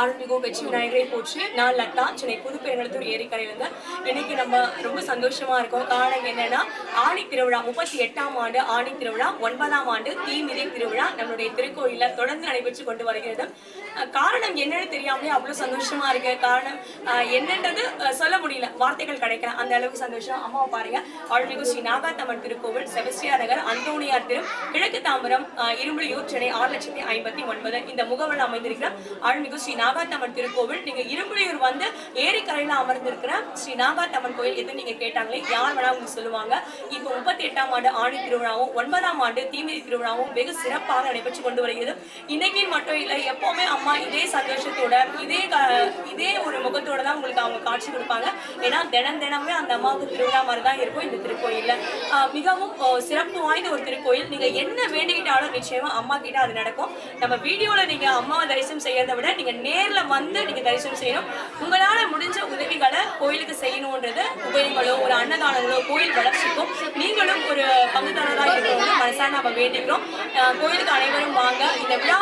அருள்மிகு வெற்றி விநாயகரை போச்சு நான் லட்டா சென்னை புதுப்பெருங்கலத்தூர் ஏரிக்கரையிலிருந்து இன்னைக்கு நம்ம ரொம்ப சந்தோஷமா இருக்கோம். காரணம் என்னன்னா ஆணி திருவிழா முப்பத்தி எட்டாம் ஆண்டு ஆணி திருவிழா ஒன்பதாம் ஆண்டு தீமிதி திருவிழா நம்மளுடைய திருக்கோயில தொடர்ந்து நடைபெற்று கொண்டு வருகிறது. காரணம் என்னன்னு தெரியாமலே அவ்வளவு சந்தோஷமா இருக்கு. காரணம் என்னன்றது சொல்ல முடியல. வார்த்தைகள் கிடைக்கல. அந்த அளவுக்கு சந்தோஷம். அம்மாவை பாருங்க. ஆழ்மிகு ஸ்ரீ நாகாத்தம்மன் திருக்கோவில் செபஸ்டியா நகர் அந்தோனியார் திரு கிழக்கு தாம்பரம் இரும்புலியூர் சென்னை ஆறு லட்சத்தி ஐம்பத்தி ஒன்பது. இந்த முகவல் அமைந்திருக்கிற அருள்மிகு ஸ்ரீ நாகாத்தம்மன் திருக்கோவில். நீங்க இரும்புலியூர் வந்து ஏரிக்கரையில அமர்ந்திருக்கிற ஸ்ரீ நாகாத்தம்மன் கோயில் எது நீங்க கேட்டாங்களே யார் வேணா உங்களுக்கு சொல்லுவாங்க. இப்போ முப்பத்தி எட்டாம் ஆண்டு ஆணி திருவிழாவும் ஒன்பதாம் ஆண்டு தீமிதி திருவிழாவும் வெகு சிறப்பாக நடைபெற்று கொண்டு வருகிறது. இன்னைக்கு மட்டும் இல்லை எப்பவுமே அம்மா இதே சந்தோஷத்தோட இதே இதே முகத்தோட தான் உங்களுக்கு அவங்க காட்சி கொடுப்பாங்க. ஏன்னா தினம் தினமே அந்த அம்மாவுக்கு திருவிழா மாதிரி தான் இருக்கும் இந்த திருக்கோயில்ல. மிகவும் சிறப்பு வாய்ந்த ஒரு திருக்கோயில். நீங்க என்ன வேண்டிக்கிட்டாலும் நிச்சயமா அம்மா கிட்ட அது நடக்கும். நம்ம வீடியோல நீங்க அம்மாவை தரிசனம் செய்யறதை விட நீங்க நேர்ல வந்து நீங்க தரிசனம் செய்யணும். உங்களால முடிஞ்ச உதவிகளை கோயிலுக்கு செய்யணுன்றது உபயோகங்களோ ஒரு அன்னதானங்களோ கோயில் வளர்ச்சிக்கும் நீங்களும் ஒரு பங்குதாரராக இருக்கணும்னு மனசா நம்ம வேண்டிக்கிறோம். கோயிலுக்கு அனைவரும் வாங்க. இந்த விழா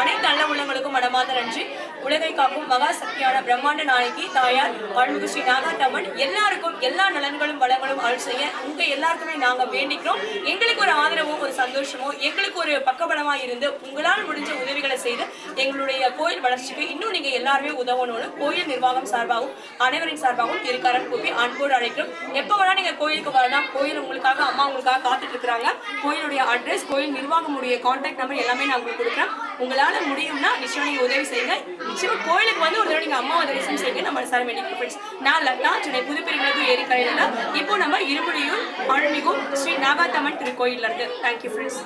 அனைத்து நல்ல உள்ளங்களுக்கும் மனமார்ந்த நன்றி. உலகை காக்கும் மகா சக்தியான பிரம்மாண்ட நாயகி தாயார் அருள்மிகு ஸ்ரீ நாகாத்தம்மன் எல்லாருக்கும் எல்லா நலன்களும் வளங்களும் அருள் செய்ய உங்க எல்லாருக்குமே நாங்க வேண்டிக்கிறோம். எங்களுக்கு ஒரு ஆதரவோ ஒரு சந்தோஷமோ எங்களுக்கு ஒரு பக்கபலமா இருந்து உங்களால் முடிஞ்ச உதவிகளை செய்து எங்களுடைய கோயில் வளர்ச்சிக்கு இன்னும் நீங்க எல்லாருமே உதவணும்னு கோயில் நிர்வாகம் சார்பாகவும் அனைவரின் சார்பாகவும் இருக்காரன் கூப்பி அன்போடு அழைக்கிறோம். எப்போ வேணா நீங்க கோயிலுக்கு வரலாம். கோயில் உங்களுக்காக அம்மா உங்களுக்காக கொடுக்குறாங்க கோயிலுடைய அட்ரஸ் கோயில் நிர்வாகமுடைய கான்டாக்ட் நம்பர் எல்லாமே நான் உங்களுக்கு கொடுக்குறேன். உங்களால முடியும்னா நிச்சயம் நீங்கள் உதவி செய்யுங்க. நிச்சயமா கோயிலுக்கு வந்து ஒரு தடவை நீங்கள் அம்மாவை தரிசனம் செய்யுங்க. நம்ம சார் வேண்டிய ஃப்ரெண்ட்ஸ் நான் லதா சென்னை புதுப்பெருங்கிறது ஏரிக்கரையில இப்போ நம்ம இருமுடியூர் பழமிகும் ஸ்ரீ நாகாத்தம்மன் திருக்கோயில்ல இருந்து தேங்க்யூ ஃப்ரெண்ட்ஸ்